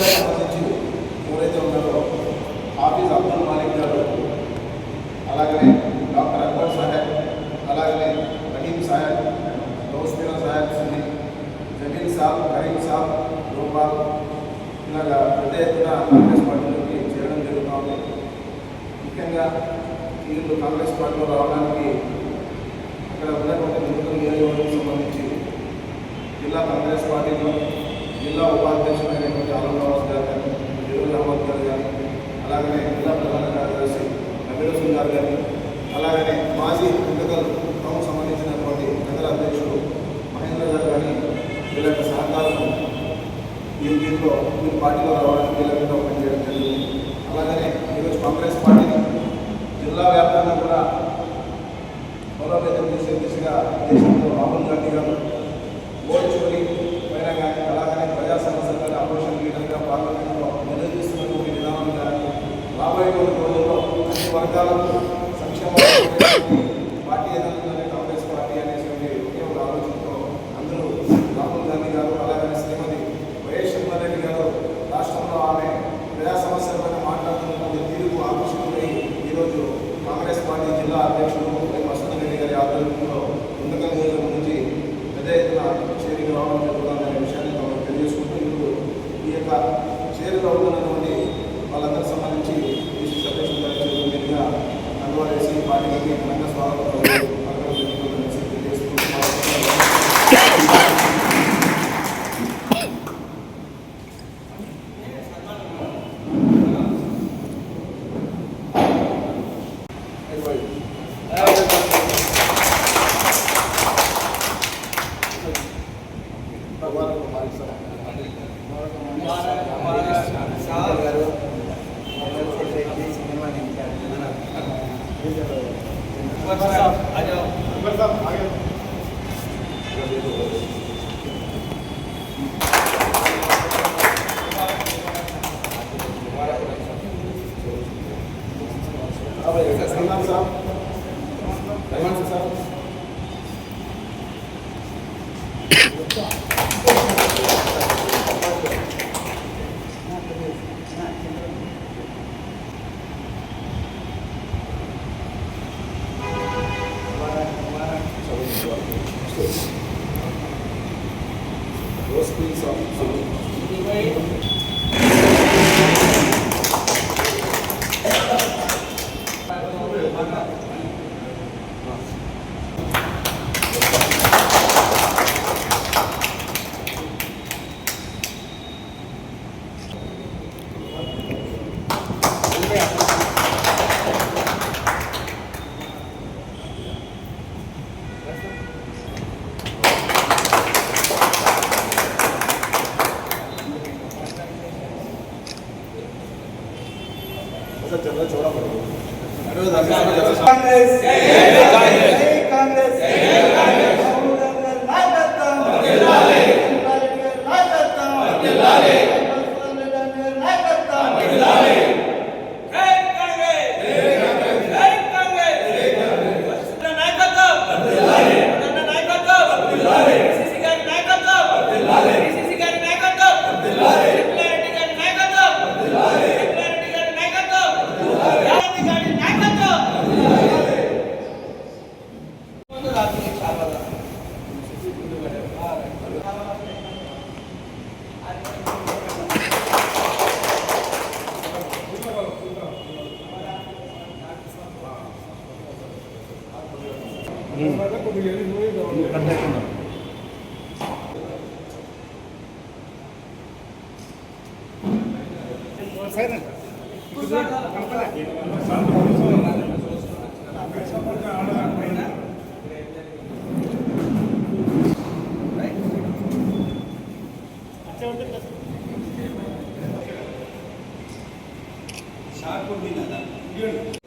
Gracias. అలాగనే జిల్లా ప్రధాన కార్యదర్శి నబీల సుందార్ గారు అలాగనే మాజీ ఎన్నికల ప్రభుత్వం సంబంధించినటువంటి నగర అధ్యక్షుడు మహేంద్ర గారు కానీ వీళ్ళ యొక్క సహకారం ఈ దీంట్లో మీ పార్టీలో రావడానికి వీళ్ళ రాహుల్ గాంధీ గారు 10. 10. Sharp would be another. Good.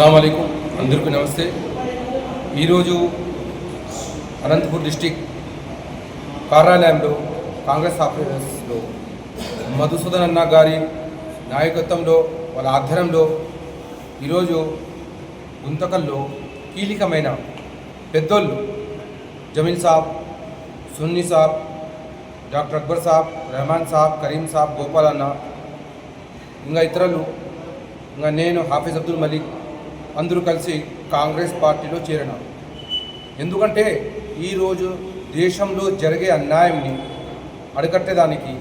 అస్సలం అయికు అందరికీ నమస్తే. ఈరోజు అనంతపూర్ డిస్టిక్ కార్యాలయంలో కాంగ్రెస్ ఆఫీసర్స్లో మధుసూదన్ అన్న గారి నాయకత్వంలో వాళ్ళ ఆధ్వర్యంలో ఈరోజు గుంతకల్లో కీలకమైన పెద్దోళ్ళు జమీల్ సాబ్ సున్నీ సాబ్ డాక్టర్ అక్బర్ సాబ్ రెహమాన్ సాబ్ కరీం సాబ్ గోపాల్ అన్న ఇంకా ఇతరులు ఇంకా నేను హాఫీజ్ అబ్దుల్ మలిక్ అందరూ కలిసి కాంగ్రెస్ పార్టీలో చేరినారు. ఎందుకంటే ఈరోజు దేశంలో జరిగే అన్యాయంని అడగట్టేదానికి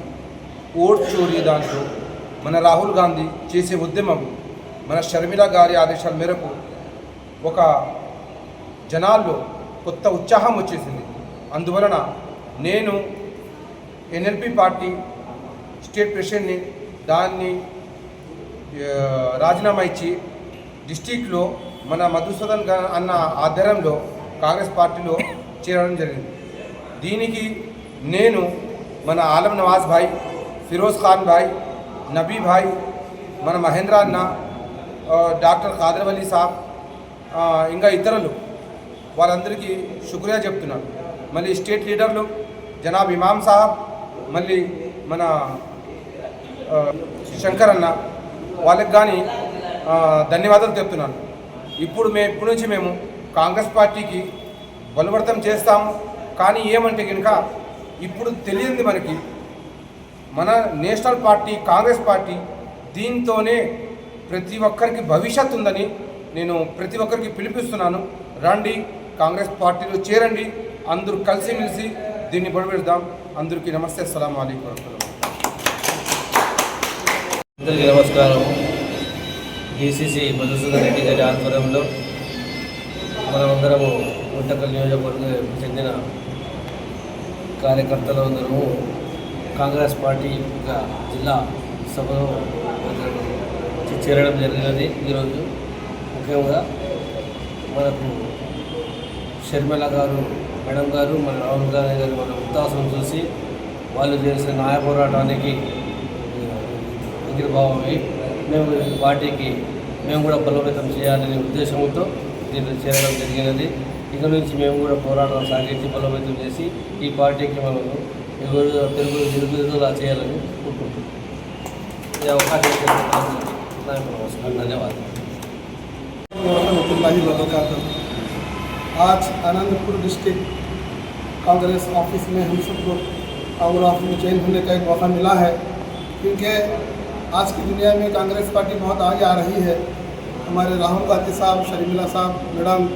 ఓట్ చోరీ దాంట్లో మన రాహుల్ గాంధీ చేసే ఉద్యమం మన షర్మిల గారి ఆదేశాల మేరకు ఒక జనాల్లో కొత్త ఉత్సాహం వచ్చేసింది. అందువలన నేను ఎన్ఎల్పి పార్టీ స్టేట్ ప్రెసిడెంట్ని దాన్ని రాజీనామా ఇచ్చి డిస్టిక్లో మన మధుసూదన్ అన్న ఆధ్వర్యంలో కాంగ్రెస్ పార్టీలో చేరడం జరిగింది. దీనికి నేను మన ఆలం నవాజ్ భాయ్ ఫిరోజ్ ఖాన్ భాయ్ నబీ భాయ్ మన మహేంద్ర అన్న డాక్టర్ ఖాదర్ అలీ సాబ్ ఇంకా ఇతరులు వాళ్ళందరికీ శుక్రియా చెప్తున్నాను. మళ్ళీ స్టేట్ లీడర్లు జనాబ్ ఇమాం సాహబ్ మళ్ళీ మన శంకర్ అన్న వాళ్ళకి కానీ ధన్యవాదాలు చెప్తున్నాను ఇప్పుడు మేము ఇప్పటి నుంచి మేము కాంగ్రెస్ పార్టీకి బలవర్తం చేస్తాము. కానీ ఏమంటే కనుక ఇప్పుడు తెలియంది మనకి మన నేషనల్ పార్టీ కాంగ్రెస్ పార్టీ దీంతోనే ప్రతి ఒక్కరికి భవిష్యత్ ఉందని నేను ప్రతి ఒక్కరికి పిలిపిస్తున్నాను. రండి కాంగ్రెస్ పార్టీలో చేరండి అందరూ కలిసిమెలిసి దీన్ని బలపెడదాం. అందరికీ నమస్తే అస్సలం అయికం అందరికీ నమస్కారం డిసిసి మధుసూదన్ రెడ్డి గారి ఆధ్వర్యంలో మనమందరము గుంటకల్ నియోజకవర్గం చెందిన కార్యకర్తలు అందరము కాంగ్రెస్ పార్టీ యొక్క జిల్లా సభలో చేరడం జరిగినది ఈరోజు. ముఖ్యంగా మనకు షర్మిల గారు మేడం గారు మన రాహుల్ గాంధీ గారు మన ఉత్సాహం చూసి వాళ్ళు చేసిన న్యాయ పోరాటానికి భావమై మేము ఈ పార్టీకి మేము కూడా బలోపేతం చేయాలనే ఉద్దేశంతో దీంట్లో చేరడం జరిగినది ఇక నుంచి మేము కూడా పోరాటం సాగించి బలోపేతం చేసి ఈ పార్టీకి మనం ఎవరు తెలుగు నిరుపేదలా చేయాలని కోరుకుంటున్నాం ఈ అవకాశం ఇచ్చిన నాకు నమస్కారం ధన్యవాదాలు रहमतुल्लाहि व बरकातहू। आज आनंदपुर डिस्ट्रिक्ट कांग्रेस ऑफिस में हम सबको और में चयन होने का एक मौका मिला है क्योंकि आज की दुनिया में कांग्रेस पार्टी बहुत आगे आ रही है। हमारे राहुल गांधी साहब, शर्मिला साहब, मैडम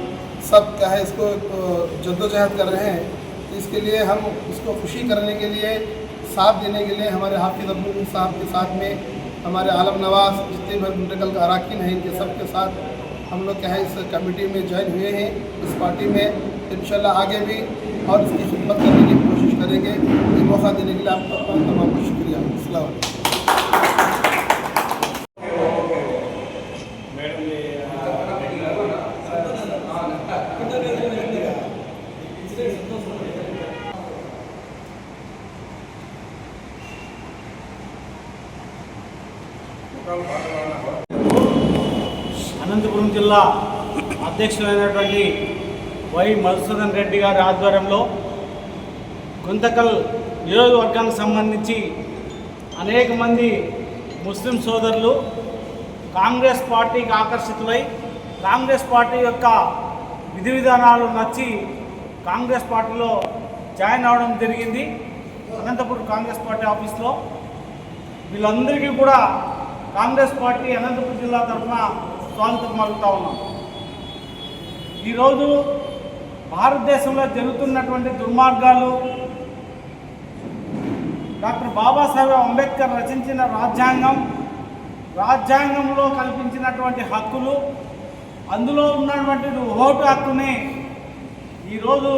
सब क्या है इसको जद्दोजहद कर रहे हैं। इसके लिए हम इसको खुशी करने के लिए, साथ देने के लिए हमारे हाफिज़ अब्दुल साहब के साथ में हमारे आलम नवाज़, जितने भी गुंडकल का अरकान हैं, इनके सब के साथ हम लोग क्या है इस कमेटी में ज्वाइन हुए हैं, इस पार्टी में। इंशाल्लाह आगे भी और इसकी खिदमत करने की कोशिश करेंगे। ये मौका देने के लिए आपका तमाम को शुक्रिया। अस्सलाम అధ్యక్షులైనటువంటి వై మధుసూదన్ రెడ్డి గారి ఆధ్వర్యంలో గుంతకల్ నియోజకవర్గానికి సంబంధించి అనేక మంది ముస్లిం సోదరులు కాంగ్రెస్ పార్టీకి ఆకర్షితులై కాంగ్రెస్ పార్టీ యొక్క విధి విధానాలు నచ్చి కాంగ్రెస్ పార్టీలో జాయిన్ అవడం జరిగింది. అనంతపురం కాంగ్రెస్ పార్టీ ఆఫీస్లో వీళ్ళందరికీ కూడా కాంగ్రెస్ పార్టీ అనంతపురం జిల్లా తరఫున స్వాగతం పలుకుతా ఉన్నాం. ఈరోజు భారతదేశంలో జరుగుతున్నటువంటి దుర్మార్గాలు డాక్టర్ బాబాసాహెబ్ అంబేద్కర్ రచించిన రాజ్యాంగం రాజ్యాంగంలో కల్పించినటువంటి హక్కులు అందులో ఉన్నటువంటి ఓటు హక్కుని ఈరోజు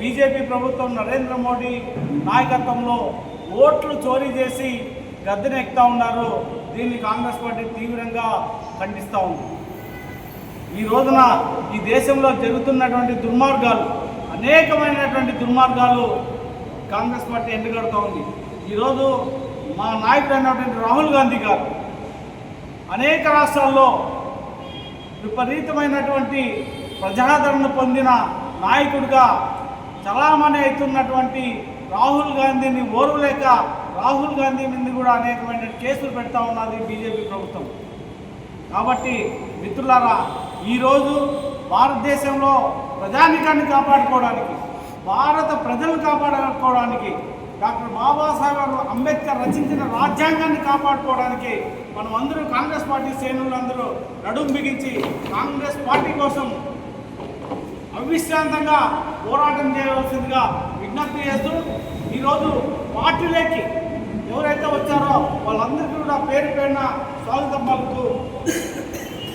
బీజేపీ ప్రభుత్వం నరేంద్ర మోడీ నాయకత్వంలో ఓట్లు చోరీ చేసి గద్దెనెక్కుతా ఉన్నారు. దీన్ని కాంగ్రెస్ పార్టీ తీవ్రంగా ఖండిస్తూ ఉంది. ఈ రోజున ఈ దేశంలో జరుగుతున్నటువంటి దుర్మార్గాలు అనేకమైనటువంటి దుర్మార్గాలు కాంగ్రెస్ పార్టీ ఎండగడుతూ ఉంది. ఈరోజు మా నాయకుడు అయినటువంటి రాహుల్ గాంధీ గారు అనేక రాష్ట్రాల్లో విపరీతమైనటువంటి ప్రజాదరణ పొందిన నాయకుడిగా చలామణి అవుతున్నటువంటి రాహుల్ గాంధీని ఓర్వలేక రాహుల్ గాంధీ మీద కూడా అనేకమైన కేసులు పెడతా ఉన్నది బీజేపీ ప్రభుత్వం. కాబట్టి మిత్రులారా ఈరోజు భారతదేశంలో ప్రజానికాన్ని కాపాడుకోవడానికి భారత ప్రజలను కాపాడుకోవడానికి డాక్టర్ బాబాసాహెబ్ అంబేద్కర్ రచించిన రాజ్యాంగాన్ని కాపాడుకోవడానికి మనం అందరూ కాంగ్రెస్ పార్టీ శ్రేణులందరూ నడుం బిగించి కాంగ్రెస్ పార్టీ కోసం అవిశ్రాంతంగా పోరాటం చేయవలసిందిగా విజ్ఞప్తి చేస్తూ ఈరోజు పార్టీలోకి ఎవరైతే వచ్చారో వాళ్ళందరికీ కూడా పేరు పేరున స్వాగతం పలుకుతూ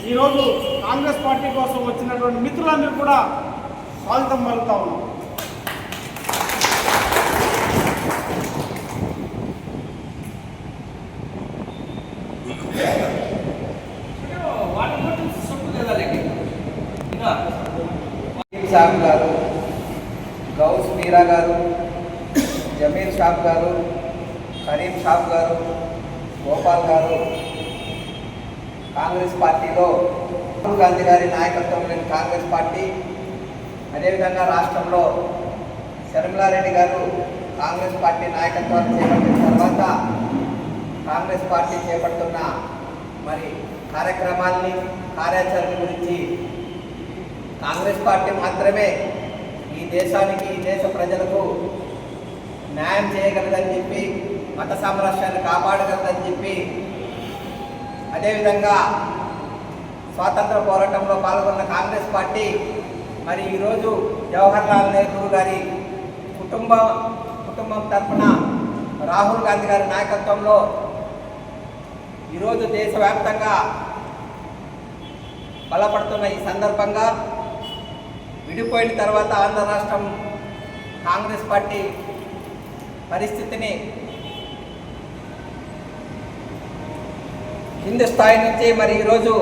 ఈరోజు కాంగ్రెస్ పార్టీ కోసం వచ్చినటువంటి మిత్రులందరూ కూడా స్వాగతం పలుకుతా ఉన్నాం. వాటర్ గారు గౌస్ మీరా గారు జమీర్ షాప్ గారు కరీం షాప్ గారు గోపాల్ గారు కాంగ్రెస్ పార్టీలో రాహుల్ గాంధీ గారి నాయకత్వంలోని కాంగ్రెస్ పార్టీ అదేవిధంగా రాష్ట్రంలో శర్మిలారెడ్డి గారు కాంగ్రెస్ పార్టీ నాయకత్వాన్ని చేపట్టిన తర్వాత కాంగ్రెస్ పార్టీ చేపడుతున్న మరి కార్యక్రమాల్ని కార్యాచరణ గురించి కాంగ్రెస్ పార్టీ మాత్రమే ఈ దేశానికి ఈ దేశ ప్రజలకు న్యాయం చేయగలదని చెప్పి మత సామరస్యాన్ని కాపాడగలదని చెప్పి అదేవిధంగా స్వాతంత్ర పోరాటంలో పాల్గొన్న కాంగ్రెస్ పార్టీ మరి ఈరోజు జవహర్లాల్ నెహ్రూ గారి కుటుంబ కుటుంబం తరఫున రాహుల్ గాంధీ గారి నాయకత్వంలో ఈరోజు దేశవ్యాప్తంగా బలపడుతున్న ఈ సందర్భంగా విడిపోయిన తర్వాత ఆంధ్ర రాష్ట్రం కాంగ్రెస్ పార్టీ పరిస్థితిని కింది స్థాయి నుంచి మరి ఈరోజు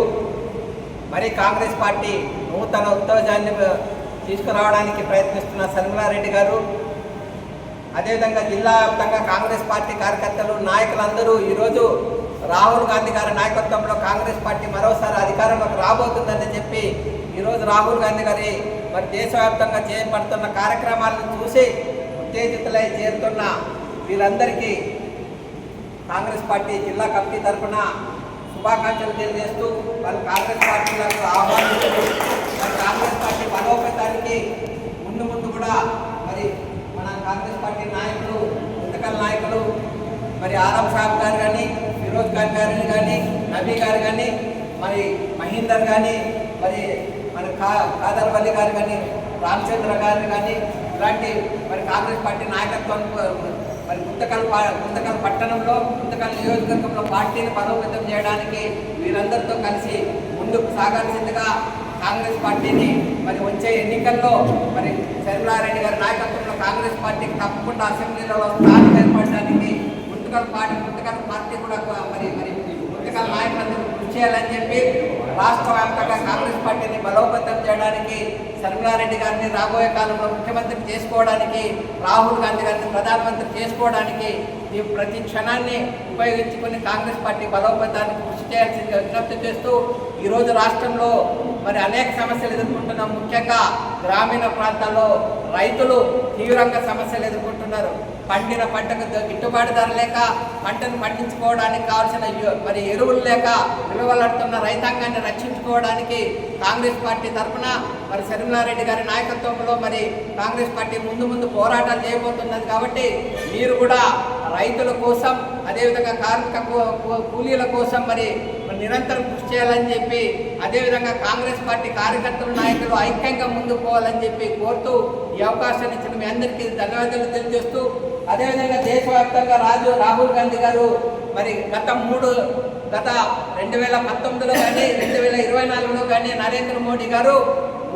మరి కాంగ్రెస్ పార్టీ నూతన ఉత్తేజాన్ని తీసుకురావడానికి ప్రయత్నిస్తున్న శర్మిలారెడ్డి గారు. అదేవిధంగా జిల్లా వ్యాప్తంగా కాంగ్రెస్ పార్టీ కార్యకర్తలు నాయకులందరూ ఈరోజు రాహుల్ గాంధీ గారి నాయకత్వంలో కాంగ్రెస్ పార్టీ మరోసారి అధికారంలోకి రాబోతుందని చెప్పి ఈరోజు రాహుల్ గాంధీ గారి మరి దేశవ్యాప్తంగా చేపడుతున్న కార్యక్రమాలను చూసి ఉత్తేజితులై చేరుతున్న వీళ్ళందరికీ కాంగ్రెస్ పార్టీ జిల్లా కమిటీ తరఫున శుభాకాంక్షలు తెలియజేస్తూ వాళ్ళు కాంగ్రెస్ పార్టీలకు ఆహ్వానిస్తూ మరి కాంగ్రెస్ పార్టీ బలోపేతానికి ముందు ముందు కూడా మరి మన కాంగ్రెస్ పార్టీ నాయకులు పుస్తకాల నాయకులు మరి ఆరం సాబ్ గారు కానీ ఫిరోజ్ ఖాన్ గారు కానీ నబీ గారు కానీ మరి మహీందర్ కానీ మరి మరి కా కాదర్పల్లి గారు కానీ రామచంద్ర గారు కానీ ఇలాంటి మరి కాంగ్రెస్ పార్టీ నాయకత్వం మరి గుంతకల్ పా- పట్టణంలో గుంతకల్ నియోజకవర్గంలో పార్టీని బలోపేతం చేయడానికి వీరందరితో కలిసి ముందుకు సాగాల్సిందిగా కాంగ్రెస్ పార్టీని మరి వచ్చే ఎన్నికల్లో మరి శర్మిలారెడ్డి గారి నాయకత్వంలో కాంగ్రెస్ పార్టీకి తప్పకుండా అసెంబ్లీలో స్థానం ఏర్పడడానికి గుంతకల్ పార్టీ గుంతకల్ పార్టీ కూడా మరి మరి గుంతకల్ నాయకులందరూ కృషి చేయాలని చెప్పి రాష్ట్ర వ్యాప్తంగా కాంగ్రెస్ పార్టీని బలోపేతం చేయడానికి శర్మిలారెడ్డి గారిని రాబోయే కాలంలో ముఖ్యమంత్రి చేసుకోవడానికి రాహుల్ గాంధీ గారిని ప్రధానమంత్రి చేసుకోవడానికి ఈ ప్రతి క్షణాన్ని ఉపయోగించుకొని కాంగ్రెస్ పార్టీ బలోపేతానికి కృషి చేయాల్సిందిగా విజ్ఞప్తి చేస్తూ ఈరోజు రాష్ట్రంలో మరి అనేక సమస్యలు ఎదుర్కొంటున్నాం. ముఖ్యంగా గ్రామీణ ప్రాంతాల్లో రైతులు తీవ్రంగా సమస్యలు ఎదుర్కొంటున్నారు. పండిన పంటకు గిట్టుబాటు ధర లేక పంటను పండించుకోవడానికి కావాల్సిన మరి ఎరువులు లేక విలువలాడుతున్న రైతాంగాన్ని రక్షించుకోవడానికి కాంగ్రెస్ పార్టీ తరఫున మరి శర్మిలారెడ్డి గారి నాయకత్వంలో మరి కాంగ్రెస్ పార్టీ ముందు ముందు పోరాటాలు చేయబోతున్నది కాబట్టి మీరు కూడా రైతుల కోసం అదేవిధంగా కార్మిక కూ- కూలీల కోసం మరి నిరంతరం కృషి చేయాలని చెప్పి అదేవిధంగా కాంగ్రెస్ పార్టీ కార్యకర్తలు నాయకులు ఐక్యంగా ముందుకు పోవాలని చెప్పి కోరుతూ ఈ అవకాశాన్ని ఇచ్చిన మీ అందరికీ ధన్యవాదాలు తెలియజేస్తూ అదేవిధంగా దేశవ్యాప్తంగా రాజు రాహుల్ గాంధీ గారు మరి గత మూడు గత రెండు వేల పంతొమ్మిదిలో కానీ రెండు వేల ఇరవై నాలుగులో కానీ నరేంద్ర మోడీ గారు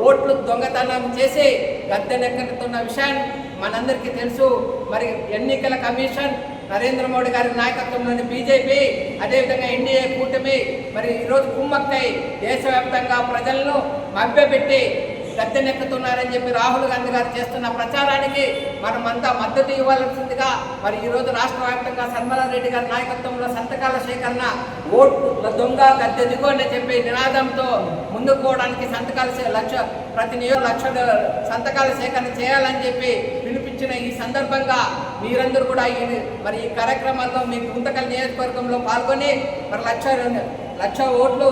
ఓట్లు దొంగతనం చేసి గద్దెనెక్కుతున్న విషయం మనందరికీ తెలుసు. మరి ఎన్నికల కమిషన్ నరేంద్ర మోడీ గారి నాయకత్వంలోని బీజేపీ అదేవిధంగా ఎన్డీఏ కూటమి మరి ఈరోజు కుమ్మక్కై దేశవ్యాప్తంగా ప్రజలను మభ్యపెట్టి గద్దెనెక్కుతున్నారని చెప్పి రాహుల్ గాంధీ గారు చేస్తున్న ప్రచారానికి మనమంతా మద్దతు ఇవ్వాల్సిందిగా మరి ఈరోజు రాష్ట్ర వ్యాప్తంగా సన్మలారెడ్డి గారి నాయకత్వంలో సంతకాల సేకరణ ఓటు దొంగ గద్దె దిగు అని చెప్పి నినాదంతో ముందుకు పోవడానికి సంతకాల లక్ష ప్రతి నియోజక లక్ష సంతకాల సేకరణ చేయాలని చెప్పి ఇచ్చిన ఈ సందర్భంగా మీరందరూ కూడా ఈ మరి ఈ కార్యక్రమాల్లో మీ గుంతకల్ నియోజకవర్గంలో పాల్గొని మరి లక్ష లక్ష ఓట్లు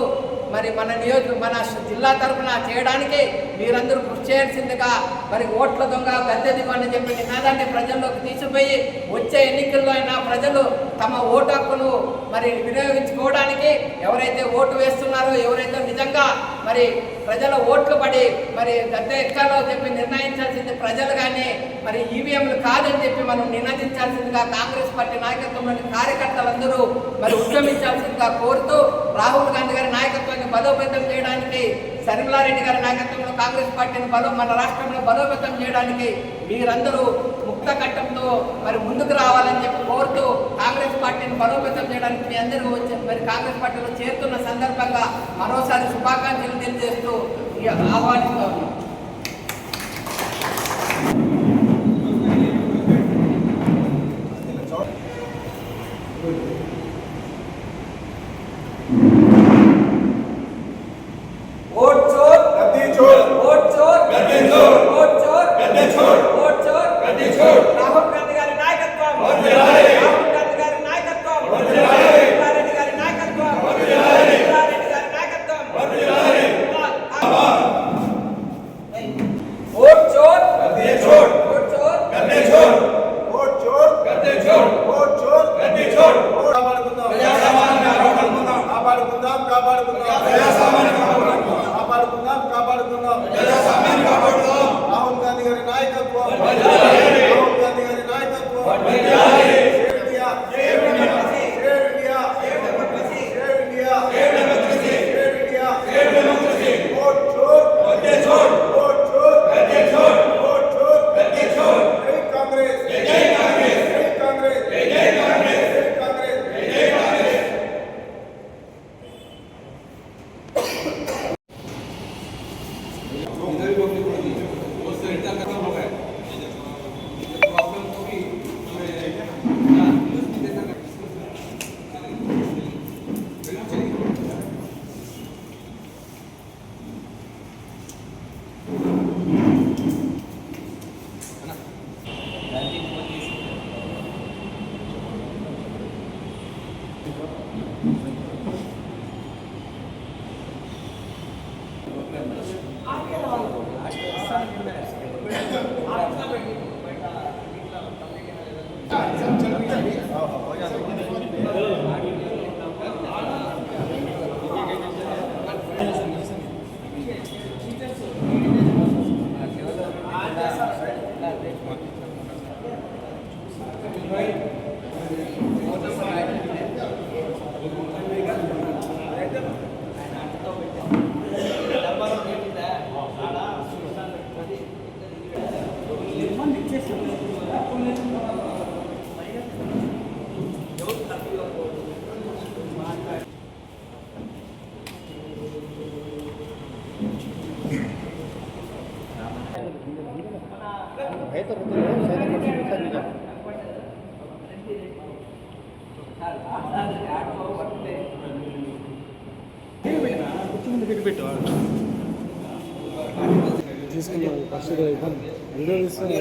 మరి మన నియోజక మన జిల్లా తరఫున చేయడానికి మీరందరూ కృషి చేయాల్సిందిగా మరి ఓట్ల దొంగ గద్దె అని చెప్పి నినాదాన్ని ప్రజల్లోకి తీసుకుపోయి వచ్చే ఎన్నికల్లో అయినా ప్రజలు తమ ఓటు హక్కును మరి వినియోగించుకోవడానికి ఎవరైతే ఓటు వేస్తున్నారో ఎవరైతే నిజంగా మరి ప్రజల ఓట్లు పడి మరి గద్దె ఎక్కాలో చెప్పి నిర్ణయించాల్సింది ప్రజలు కానీ మరి ఈవీఎంలు కాదని చెప్పి మనం నినదించాల్సిందిగా కాంగ్రెస్ పార్టీ నాయకత్వంలోని కార్యకర్తలందరూ మరి ఉద్యమించాల్సిందిగా కోరుతూ రాహుల్ గాంధీ గారి నాయకత్వాన్ని బలోపేతం చేయడానికి శర్మిలారెడ్డి గారి నాయకత్వంలో కాంగ్రెస్ పార్టీని బలో మన రాష్ట్రంలో బలోపేతం చేయడానికి మీరందరూ ముక్త కట్టంతో మరి ముందుకు రావాలని చెప్పి కోరుతూ కాంగ్రెస్ పార్టీని బలోపేతం చేయడానికి మీ అందరూ వచ్చి మరి కాంగ్రెస్ పార్టీలో చేరుతున్న సందర్భంగా మరోసారి శుభాకాంక్షలు తెలియజేస్తూ ఈ తీసుకున్న పక్షులు ఇవ్వండి వీడియో తీసుకుని